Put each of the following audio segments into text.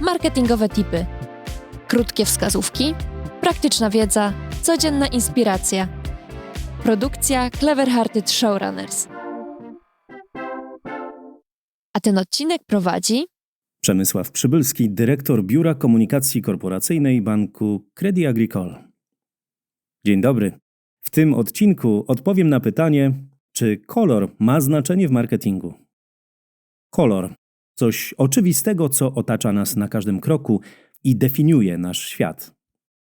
marketingowe tipy, krótkie wskazówki, praktyczna wiedza, codzienna inspiracja. Produkcja Clever Hearted Showrunners. A ten odcinek prowadzi Przemysław Przybylski, dyrektor Biura Komunikacji Korporacyjnej Banku Credit Agricole. Dzień dobry. W tym odcinku odpowiem na pytanie, czy kolor ma znaczenie w marketingu. Kolor coś oczywistego, co otacza nas na każdym kroku i definiuje nasz świat.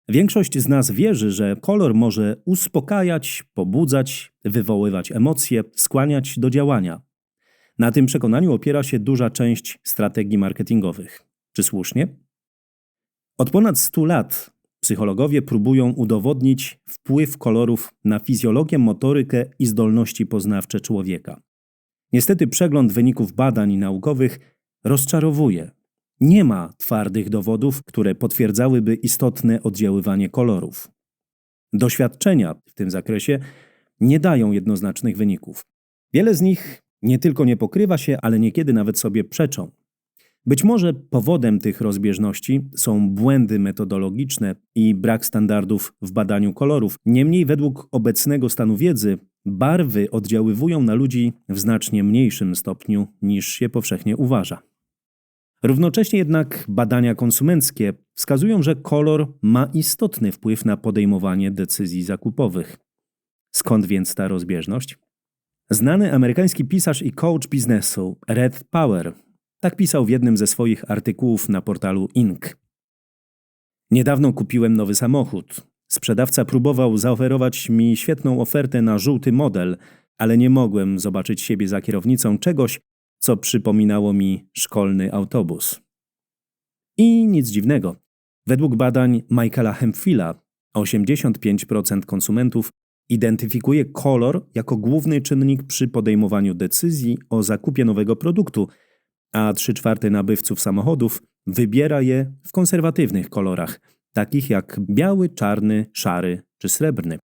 Większość z nas wierzy, że kolor może uspokajać, pobudzać, wywoływać emocje, skłaniać do działania. Na tym przekonaniu opiera się duża część strategii marketingowych. Czy słusznie? Od ponad 100 lat psychologowie próbują udowodnić wpływ kolorów na fizjologię, motorykę i zdolności poznawcze człowieka. Niestety przegląd wyników badań naukowych rozczarowuje. Nie ma twardych dowodów, które potwierdzałyby istotne oddziaływanie kolorów. Doświadczenia w tym zakresie nie dają jednoznacznych wyników. Wiele z nich nie tylko nie pokrywa się, ale niekiedy nawet sobie przeczą. Być może powodem tych rozbieżności są błędy metodologiczne i brak standardów w badaniu kolorów. Niemniej, według obecnego stanu wiedzy, barwy oddziaływują na ludzi w znacznie mniejszym stopniu niż się powszechnie uważa. Równocześnie jednak badania konsumenckie wskazują, że kolor ma istotny wpływ na podejmowanie decyzji zakupowych. Skąd więc ta rozbieżność? Znany amerykański pisarz i coach biznesu Red Power tak pisał w jednym ze swoich artykułów na portalu Inc. Niedawno kupiłem nowy samochód. Sprzedawca próbował zaoferować mi świetną ofertę na żółty model, ale nie mogłem zobaczyć siebie za kierownicą czegoś, co przypominało mi szkolny autobus. I nic dziwnego. Według badań Michaela Hempfila 85% konsumentów identyfikuje kolor jako główny czynnik przy podejmowaniu decyzji o zakupie nowego produktu, a 3 czwarte nabywców samochodów wybiera je w konserwatywnych kolorach, takich jak biały, czarny, szary czy srebrny.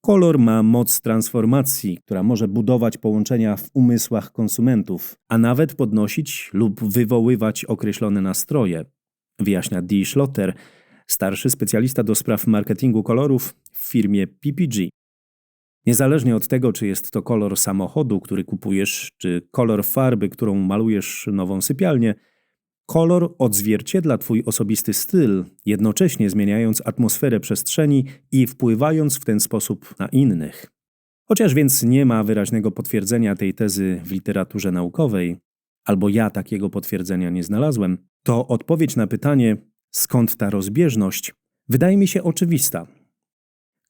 Kolor ma moc transformacji, która może budować połączenia w umysłach konsumentów, a nawet podnosić lub wywoływać określone nastroje, wyjaśnia Dee Schlotter, starszy specjalista do spraw marketingu kolorów w firmie PPG. Niezależnie od tego, czy jest to kolor samochodu, który kupujesz, czy kolor farby, którą malujesz nową sypialnię, kolor odzwierciedla Twój osobisty styl, jednocześnie zmieniając atmosferę przestrzeni i wpływając w ten sposób na innych. Chociaż więc nie ma wyraźnego potwierdzenia tej tezy w literaturze naukowej, albo ja takiego potwierdzenia nie znalazłem, to odpowiedź na pytanie, skąd ta rozbieżność, wydaje mi się oczywista.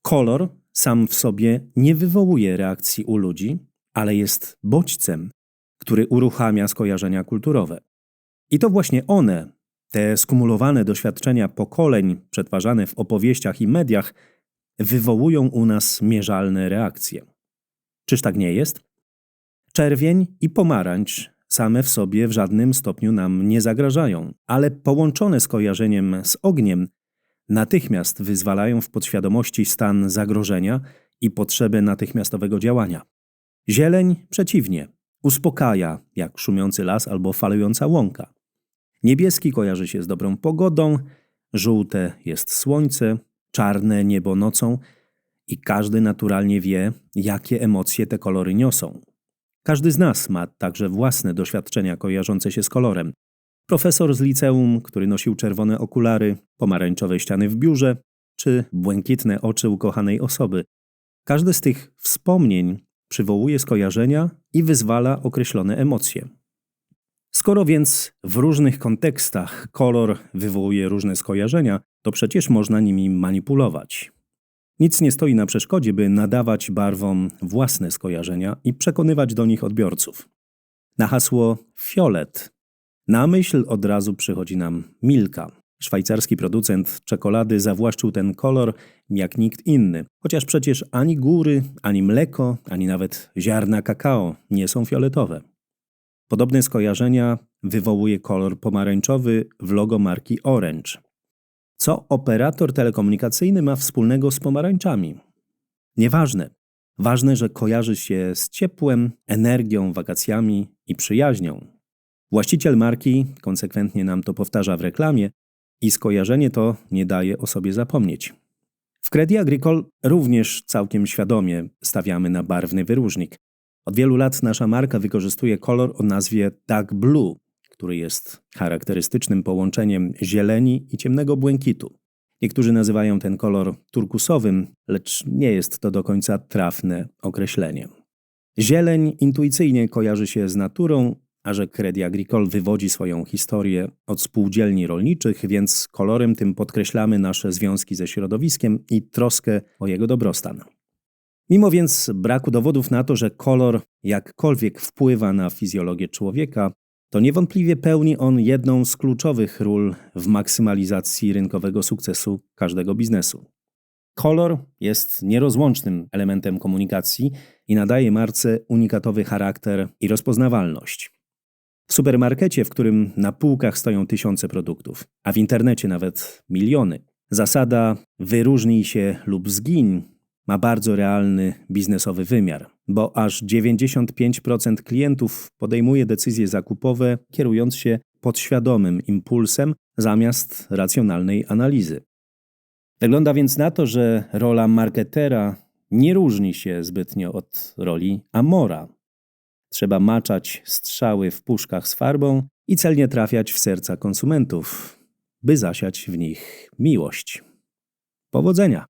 Kolor sam w sobie nie wywołuje reakcji u ludzi, ale jest bodźcem, który uruchamia skojarzenia kulturowe. I to właśnie one, te skumulowane doświadczenia pokoleń przetwarzane w opowieściach i mediach, wywołują u nas mierzalne reakcje. Czyż tak nie jest? Czerwień i pomarańcz same w sobie w żadnym stopniu nam nie zagrażają, ale połączone z kojarzeniem z ogniem natychmiast wyzwalają w podświadomości stan zagrożenia i potrzebę natychmiastowego działania. Zieleń przeciwnie, uspokaja, jak szumiący las albo falująca łąka. Niebieski kojarzy się z dobrą pogodą, żółte jest słońce, czarne niebo nocą i każdy naturalnie wie, jakie emocje te kolory niosą. Każdy z nas ma także własne doświadczenia kojarzące się z kolorem. Profesor z liceum, który nosił czerwone okulary, pomarańczowe ściany w biurze czy błękitne oczy ukochanej osoby. Każde z tych wspomnień przywołuje skojarzenia i wyzwala określone emocje. Skoro więc w różnych kontekstach kolor wywołuje różne skojarzenia, to przecież można nimi manipulować. Nic nie stoi na przeszkodzie, by nadawać barwom własne skojarzenia i przekonywać do nich odbiorców. Na hasło fiolet na myśl od razu przychodzi nam Milka. Szwajcarski producent czekolady zawłaszczył ten kolor jak nikt inny, chociaż przecież ani góry, ani mleko, ani nawet ziarna kakao nie są fioletowe. Podobne skojarzenia wywołuje kolor pomarańczowy w logo marki Orange. Co operator telekomunikacyjny ma wspólnego z pomarańczami? Nieważne. Ważne, że kojarzy się z ciepłem, energią, wakacjami i przyjaźnią. Właściciel marki konsekwentnie nam to powtarza w reklamie i skojarzenie to nie daje o sobie zapomnieć. W Credit Agricole również całkiem świadomie stawiamy na barwny wyróżnik. Od wielu lat nasza marka wykorzystuje kolor o nazwie Dark Blue, który jest charakterystycznym połączeniem zieleni i ciemnego błękitu. Niektórzy nazywają ten kolor turkusowym, lecz nie jest to do końca trafne określenie. Zieleń intuicyjnie kojarzy się z naturą, a że Credit Agricole wywodzi swoją historię od spółdzielni rolniczych, więc kolorem tym podkreślamy nasze związki ze środowiskiem i troskę o jego dobrostan. Mimo więc braku dowodów na to, że kolor jakkolwiek wpływa na fizjologię człowieka, to niewątpliwie pełni on jedną z kluczowych ról w maksymalizacji rynkowego sukcesu każdego biznesu. Kolor jest nierozłącznym elementem komunikacji i nadaje marce unikatowy charakter i rozpoznawalność. W supermarkecie, w którym na półkach stoją tysiące produktów, a w internecie nawet miliony, zasada wyróżnij się lub zgiń ma bardzo realny biznesowy wymiar, bo aż 95% klientów podejmuje decyzje zakupowe kierując się podświadomym impulsem zamiast racjonalnej analizy. Wygląda więc na to, że rola marketera nie różni się zbytnio od roli Amora. Trzeba maczać strzały w puszkach z farbą i celnie trafiać w serca konsumentów, by zasiać w nich miłość. Powodzenia!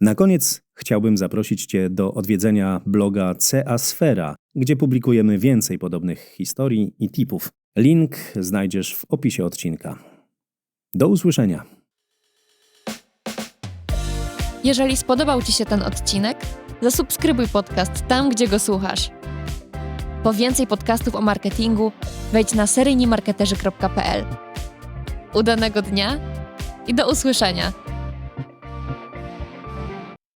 Na koniec chciałbym zaprosić Cię do odwiedzenia bloga CA Sfera, gdzie publikujemy więcej podobnych historii i tipów. Link znajdziesz w opisie odcinka. Do usłyszenia. Jeżeli spodobał Ci się ten odcinek, zasubskrybuj podcast tam, gdzie go słuchasz. Po więcej podcastów o marketingu wejdź na seryjnimarketerzy.pl. Udanego dnia i do usłyszenia!